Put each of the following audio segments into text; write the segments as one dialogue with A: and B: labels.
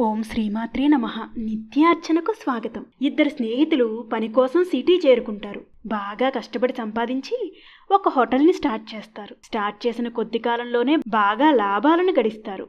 A: ఓం శ్రీమాత్రే నమ. నిత్యార్చనకు స్వాగతం. ఇద్దరు స్నేహితులు పని కోసం సిటీ చేరుకుంటారు. బాగా కష్టపడి సంపాదించి ఒక హోటల్ని స్టార్ట్ చేస్తారు. స్టార్ట్ చేసిన కొద్ది కాలంలోనే బాగా లాభాలను గడిస్తారు.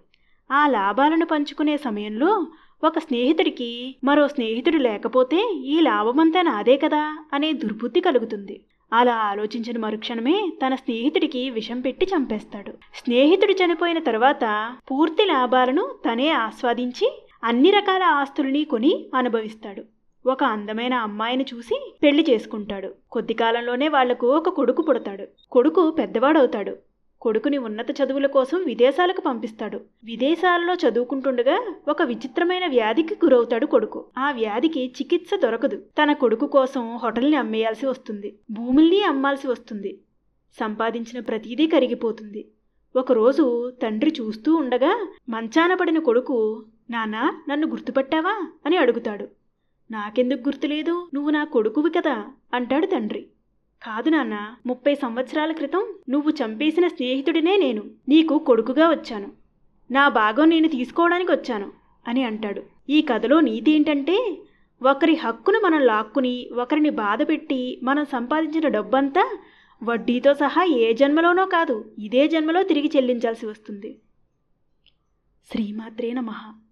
A: ఆ లాభాలను పంచుకునే సమయంలో ఒక స్నేహితుడికి మరో స్నేహితుడు లేకపోతే ఈ లాభమంతా నాదే కదా అనే దుర్బుద్ధి కలుగుతుంది. అలా ఆలోచించిన మరుక్షణమే తన స్నేహితుడికి విషం పెట్టి చంపేస్తాడు. స్నేహితుడు చనిపోయిన తర్వాత పూర్తి లాభాలను తనే ఆస్వాదించి అన్ని రకాల ఆస్తుల్ని కొని అనుభవిస్తాడు. ఒక అందమైన అమ్మాయిని చూసి పెళ్ళి చేసుకుంటాడు. కొద్ది కాలంలోనే వాళ్ళకు ఒక కొడుకు పుడతాడు. కొడుకు పెద్దవాడవుతాడు. కొడుకుని ఉన్నత చదువుల కోసం విదేశాలకు పంపిస్తాడు. విదేశాలలో చదువుకుంటుండగా ఒక విచిత్రమైన వ్యాధికి గురవుతాడు కొడుకు. ఆ వ్యాధికి చికిత్స దొరకదు. తన కొడుకు కోసం హోటల్ని అమ్మేయాల్సి వస్తుంది. భూముల్ని అమ్మాల్సి వస్తుంది. సంపాదించిన ప్రతీదీ కరిగిపోతుంది. ఒకరోజు తండ్రి చూస్తూ ఉండగా మంచాన పడిన కొడుకు నానా నన్ను గుర్తుపట్టావా? అని అడుగుతాడు. నాకెందుకు గుర్తులేదు? నువ్వు నా కొడుకువి కదా అంటాడు తండ్రి. కాదు నాన్న ముప్పై సంవత్సరాల క్రితం నువ్వు చంపేసిన స్నేహితుడినే నేను. నీకు కొడుకుగా వచ్చాను. నా భాగం నేను తీసుకోవడానికి వచ్చాను అని అంటాడు. ఈ కథలో నీతి ఏంటంటే ఒకరి హక్కును మనం లాక్కుని ఒకరిని బాధపెట్టి మనం సంపాదించిన డబ్బంతా వడ్డీతో సహా ఏ జన్మలోనో కాదు ఇదే జన్మలో తిరిగి చెల్లించాల్సి వస్తుంది. శ్రీమాత్రే నమః.